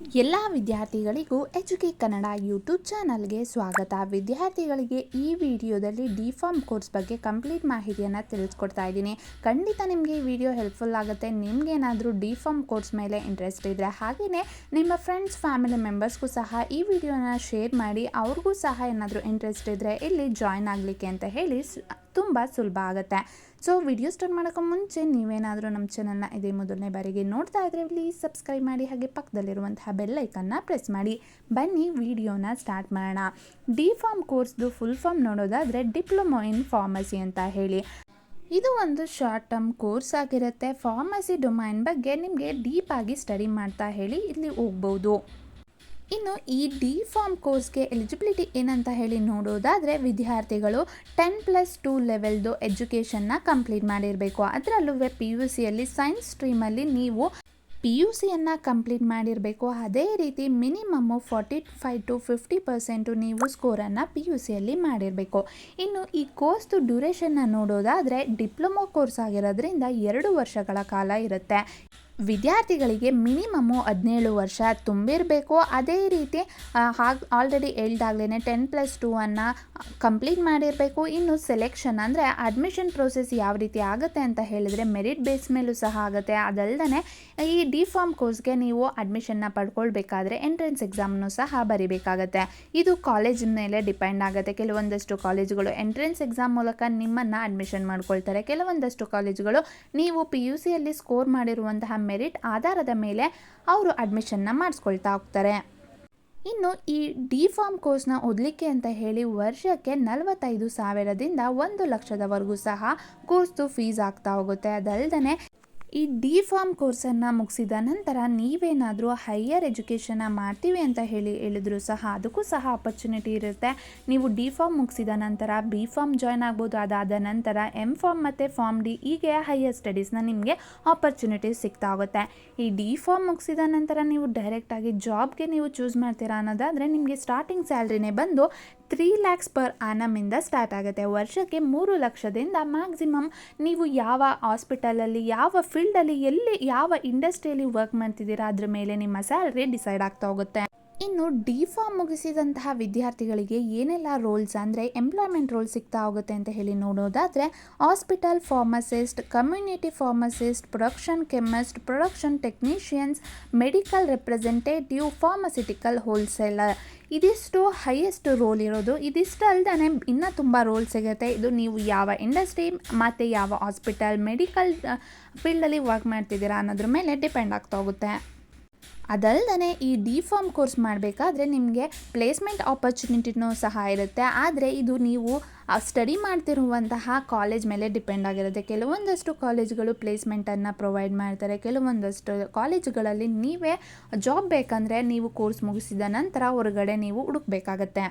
ಎಲ್ಲ ವಿದ್ಯಾರ್ಥಿಗಳಿಗೂ educate Kannada YouTube ಚಾನಲ್ಗೆ ಸ್ವಾಗತ. ವಿದ್ಯಾರ್ಥಿಗಳಿಗೆ ಈ ವಿಡಿಯೋದಲ್ಲಿ ಡಿ ಫಾರ್ಮ್ ಕೋರ್ಸ್ ಬಗ್ಗೆ ಕಂಪ್ಲೀಟ್ ಮಾಹಿತಿಯನ್ನು ತಿಳಿಸ್ಕೊಡ್ತಾ ಇದ್ದೀನಿ. ಖಂಡಿತ ನಿಮಗೆ ಈ ವಿಡಿಯೋ ಹೆಲ್ಪ್ಫುಲ್ ಆಗುತ್ತೆ. ನಿಮಗೇನಾದರೂ ಡಿ ಫಾರ್ಮ್ ಕೋರ್ಸ್ ಮೇಲೆ ಇಂಟ್ರೆಸ್ಟ್ ಇದ್ದರೆ ಹಾಗೆಯೇ ನಿಮ್ಮ ಫ್ರೆಂಡ್ಸ್, ಫ್ಯಾಮಿಲಿ ಮೆಂಬರ್ಸ್ಗೂ ಸಹ ಈ ವಿಡಿಯೋನ ಶೇರ್ ಮಾಡಿ, ಅವ್ರಿಗೂ ಸಹ ಏನಾದರೂ ಇಂಟ್ರೆಸ್ಟ್ ಇದ್ದರೆ ಇಲ್ಲಿ ಜಾಯ್ನ್ ಆಗಲಿಕ್ಕೆ ಅಂತ ಹೇಳಿ ತುಂಬ ಸುಲಭ ಆಗುತ್ತೆ. ಸೊ ವಿಡಿಯೋ ಸ್ಟಾರ್ಟ್ ಮಾಡೋಕ್ಕೆ ಮುಂಚೆ ನೀವೇನಾದರೂ ನಮ್ಮ ಚಾನಲ್ನ ಇದೇ ಮೊದಲನೇ ಬಾರಿಗೆ ನೋಡ್ತಾ ಇದ್ರೆ ಪ್ಲೀಸ್ ಸಬ್ಸ್ಕ್ರೈಬ್ ಮಾಡಿ ಹಾಗೆ ಪಕ್ಕದಲ್ಲಿರುವಂತಹ ಬೆಲ್ಲೈಕನ್ನು ಪ್ರೆಸ್ ಮಾಡಿ. ಬನ್ನಿ ವಿಡಿಯೋನ ಸ್ಟಾರ್ಟ್ ಮಾಡೋಣ. ಡಿ ಫಾರ್ಮ್ ಕೋರ್ಸ್ದು ಫುಲ್ ಫಾರ್ಮ್ ನೋಡೋದಾದರೆ ಡಿಪ್ಲೊಮೊ ಇನ್ ಫಾರ್ಮಸಿ ಅಂತ ಹೇಳಿ. ಇದು ಒಂದು ಶಾರ್ಟ್ ಟರ್ಮ್ ಕೋರ್ಸ್ ಆಗಿರುತ್ತೆ. ಫಾರ್ಮಸಿ ಡೊಮೈನ್ ಬಗ್ಗೆ ನಿಮಗೆ ಡೀಪ್ ಆಗಿ ಸ್ಟಡಿ ಮಾಡ್ತಾ ಹೇಳಿ ಇಲ್ಲಿ ಹೋಗ್ಬೋದು. ಇನ್ನು ಈ ಡಿ ಫಾರ್ಮ್ ಕೋರ್ಸ್ಗೆ ಎಲಿಜಿಬಿಲಿಟಿ ಏನಂತ ಹೇಳಿ ನೋಡೋದಾದರೆ ವಿದ್ಯಾರ್ಥಿಗಳು ಟೆನ್ ಪ್ಲಸ್ ಟೂ ಲೆವೆಲ್ದು ಎಜುಕೇಷನ್ನ ಕಂಪ್ಲೀಟ್ ಮಾಡಿರಬೇಕು. ಅದರಲ್ಲೂ ಪಿ ಯು ಸಿಯಲ್ಲಿ ಸೈನ್ಸ್ ಸ್ಟ್ರೀಮಲ್ಲಿ ನೀವು ಪಿ ಯು ಸಿಯನ್ನು ಕಂಪ್ಲೀಟ್ ಮಾಡಿರಬೇಕು. ಅದೇ ರೀತಿ minimum forty five to fifty percent ನೀವು ಸ್ಕೋರನ್ನು ಪಿ ಯು ಸಿಯಲ್ಲಿ ಮಾಡಿರಬೇಕು. ಇನ್ನು ಈ ಕೋರ್ಸ್ದು ಡ್ಯೂರೇಷನ್ನ ನೋಡೋದಾದರೆ ಡಿಪ್ಲೊಮೊ ಕೋರ್ಸ್ ಆಗಿರೋದ್ರಿಂದ ಎರಡು ವರ್ಷಗಳ ಕಾಲ ಇರುತ್ತೆ. ವಿದ್ಯಾರ್ಥಿಗಳಿಗೆ ಮಿನಿಮಮ್ಮು ಹದಿನೇಳು ವರ್ಷ ತುಂಬಿರಬೇಕು. ಅದೇ ರೀತಿ ಹಾಗೆ ಆಲ್ರೆಡಿ ಹೇಳ್ದಾಗ್ಲೇ ಟೆನ್ ಪ್ಲಸ್ ಟೂ ಅನ್ನು ಕಂಪ್ಲೀಟ್ ಮಾಡಿರಬೇಕು. ಇನ್ನು ಸೆಲೆಕ್ಷನ್ ಅಂದರೆ ಅಡ್ಮಿಷನ್ ಪ್ರೋಸೆಸ್ ಯಾವ ರೀತಿ ಆಗುತ್ತೆ ಅಂತ ಹೇಳಿದರೆ ಮೆರಿಟ್ ಬೇಸ್ ಮೇಲೂ ಸಹ ಆಗುತ್ತೆ. ಅದಲ್ಲದೆ ಈ ಡಿ ಫಾರ್ಮ್ ಕೋರ್ಸ್ಗೆ ನೀವು ಅಡ್ಮಿಷನ್ನ ಪಡ್ಕೊಳ್ಬೇಕಾದ್ರೆ ಎಂಟ್ರೆನ್ಸ್ ಎಕ್ಸಾಮ್ನು ಸಹ ಬರಿಬೇಕಾಗತ್ತೆ. ಇದು ಕಾಲೇಜ್ ಮೇಲೆ ಡಿಪೆಂಡ್ ಆಗುತ್ತೆ. ಕೆಲವೊಂದಷ್ಟು ಕಾಲೇಜುಗಳು ಎಂಟ್ರೆನ್ಸ್ ಎಕ್ಸಾಮ್ ಮೂಲಕ ನಿಮ್ಮನ್ನು ಅಡ್ಮಿಷನ್ ಮಾಡ್ಕೊಳ್ತಾರೆ. ಕೆಲವೊಂದಷ್ಟು ಕಾಲೇಜುಗಳು ನೀವು ಪಿ ಯು ಸಿಯಲ್ಲಿ ಸ್ಕೋರ್ ಮಾಡಿರುವಂತಹ ಮೆರಿಟ್ ಆಧಾರದ ಮೇಲೆ ಅವರು ಅಡ್ಮಿಷನ್ನ ಮಾಡಿಸ್ಕೊಳ್ತಾ ಹೋಗ್ತಾರೆ. ಇನ್ನು ಈ ಡಿ ಫಾರ್ಮ್ ಕೋರ್ಸ್ನ ಓದಲಿಕ್ಕೆ ಅಂತ ಹೇಳಿ ವರ್ಷಕ್ಕೆ ನಲವತ್ತೈದು ಸಾವಿರದಿಂದ ಒಂದು ಲಕ್ಷದವರೆಗೂ ಸಹ ಕೋರ್ಸ್ದು ಫೀಸ್ ಆಗ್ತಾ ಹೋಗುತ್ತೆ. ಅದಲ್ಲದೆ ಈ ಡಿ ಫಾರ್ಮ್ ಕೋರ್ಸನ್ನು ಮುಗಿಸಿದ ನಂತರ ನೀವೇನಾದರೂ ಹೈಯರ್ ಎಜುಕೇಷನ್ನ ಮಾಡ್ತೀವಿ ಅಂತ ಹೇಳಿ ಹೇಳಿದ್ರು ಸಹ ಅದಕ್ಕೂ ಸಹ ಆಪರ್ಚುನಿಟಿ ಇರುತ್ತೆ. ನೀವು ಡಿ ಫಾರ್ಮ್ ಮುಗಿಸಿದ ನಂತರ ಬಿ ಫಾರ್ಮ್ ಜಾಯ್ನ್ ಆಗ್ಬೋದು. ಅದಾದ ನಂತರ ಎಂ ಫಾರ್ಮ್ ಮತ್ತು ಫಾರ್ಮ್ ಡಿ ಹೀಗೆ ಹೈಯರ್ ಸ್ಟಡೀಸ್ನ ನಿಮಗೆ ಆಪರ್ಚುನಿಟಿ ಸಿಗ್ತಾ ಹೋಗುತ್ತೆ. ಈ ಡಿ ಫಾರ್ಮ್ ಮುಗಿಸಿದ ನಂತರ ನೀವು ಡೈರೆಕ್ಟಾಗಿ ಜಾಬ್ಗೆ ನೀವು ಚೂಸ್ ಮಾಡ್ತೀರಾ ಅನ್ನೋದಾದರೆ ನಿಮಗೆ ಸ್ಟಾರ್ಟಿಂಗ್ ಸ್ಯಾಲ್ರಿನೇ ಬಂದು ತ್ರೀ ಲ್ಯಾಕ್ಸ್ ಪರ್ ಆನಮಿಂದ ಸ್ಟಾರ್ಟ್ ಆಗುತ್ತೆ. ವರ್ಷಕ್ಕೆ ಮೂರು ಲಕ್ಷದಿಂದ ಮ್ಯಾಕ್ಸಿಮಮ್ ನೀವು ಯಾವ ಹಾಸ್ಪಿಟಲಲ್ಲಿ ಯಾವ ಫೀಲ್ಡಲ್ಲಿ ಎಲ್ಲಿ ಯಾವ ಇಂಡಸ್ಟ್ರಿಯಲ್ಲಿ ವರ್ಕ್ ಮಾಡ್ತಿದ್ದೀರಾ ಅದ್ರ ಮೇಲೆ ನಿಮ್ಮ ಸ್ಯಾಲ್ರಿ ಡಿಸೈಡ್ ಆಗ್ತಾ ಹೋಗುತ್ತೆ. ಇನ್ನು ಡಿ ಫಾರ್ಮ್ ಮುಗಿಸಿದಂತಹ ವಿದ್ಯಾರ್ಥಿಗಳಿಗೆ ಏನೆಲ್ಲ ರೋಲ್ಸ್ ಅಂದರೆ ಎಂಪ್ಲಾಯ್ಮೆಂಟ್ ರೋಲ್ ಸಿಗ್ತಾ ಹೋಗುತ್ತೆ ಅಂತ ಹೇಳಿ ನೋಡೋದಾದರೆ hospital pharmacist community pharmacist production chemist production technicians medical representative pharmaceutical wholesaler ಇದಿಷ್ಟು ಹೈಯೆಸ್ಟ್ ರೋಲ್ ಇರೋದು. ಇದಿಷ್ಟು ಅಲ್ಲದೆ ಇನ್ನೂ ತುಂಬ ರೋಲ್ ಸಿಗುತ್ತೆ. ಇದು ನೀವು ಯಾವ ಇಂಡಸ್ಟ್ರಿ ಮತ್ತು ಯಾವ ಹಾಸ್ಪಿಟಲ್ ಮೆಡಿಕಲ್ ಫೀಲ್ಡಲ್ಲಿ ವರ್ಕ್ ಮಾಡ್ತಿದ್ದೀರಾ ಅನ್ನೋದ್ರ ಮೇಲೆ ಡಿಪೆಂಡ್ ಆಗ್ತಾ ಹೋಗುತ್ತೆ. ಅದಲ್ಲದೆ ಈ ಡಿ ಫಾರ್ಮ್ ಕೋರ್ಸ್ ಮಾಡಬೇಕಾದ್ರೆ ನಿಮಗೆ ಪ್ಲೇಸ್ಮೆಂಟ್ ಆಪರ್ಚುನಿಟಿನೂ ಸಹ ಇರುತ್ತೆ. ಆದರೆ ಇದು ನೀವು ಸ್ಟಡಿ ಮಾಡ್ತಿರುವಂತಹ ಕಾಲೇಜ್ ಮೇಲೆ ಡಿಪೆಂಡ್ ಆಗಿರುತ್ತೆ. ಕೆಲವೊಂದಷ್ಟು ಕಾಲೇಜ್ಗಳು ಪ್ಲೇಸ್ಮೆಂಟನ್ನು ಪ್ರೊವೈಡ್ ಮಾಡ್ತಾರೆ. ಕೆಲವೊಂದಷ್ಟು ಕಾಲೇಜುಗಳಲ್ಲಿ ನೀವೇ ಜಾಬ್ ಬೇಕಂದರೆ ನೀವು ಕೋರ್ಸ್ ಮುಗಿಸಿದ ನಂತರ ಹೊರಗಡೆ ನೀವು ಹುಡುಕ್ಬೇಕಾಗತ್ತೆ.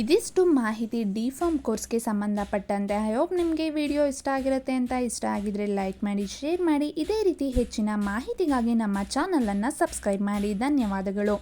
ಇದಿಷ್ಟು ಮಾಹಿತಿ ಡಿ ಫಾರ್ಮ್ ಕೋರ್ಸ್ಗೆ ಸಂಬಂಧಪಟ್ಟಂತೆ. ಐ ಹೋಪ್ ನಿಮಗೆ ವಿಡಿಯೋ ಇಷ್ಟ ಆಗಿರುತ್ತೆ ಅಂತ ಇಷ್ಟ ಆಗಿದ್ರೆ ಲೈಕ್ ಮಾಡಿ ಶೇರ್ ಮಾಡಿ. ಇದೇ ರೀತಿ ಹೆಚ್ಚಿನ ಮಾಹಿತಿಗಾಗಿ ನಮ್ಮ ಚಾನಲನ್ನು ಸಬ್ಸ್ಕ್ರೈಬ್ ಮಾಡಿ. ಧನ್ಯವಾದಗಳು.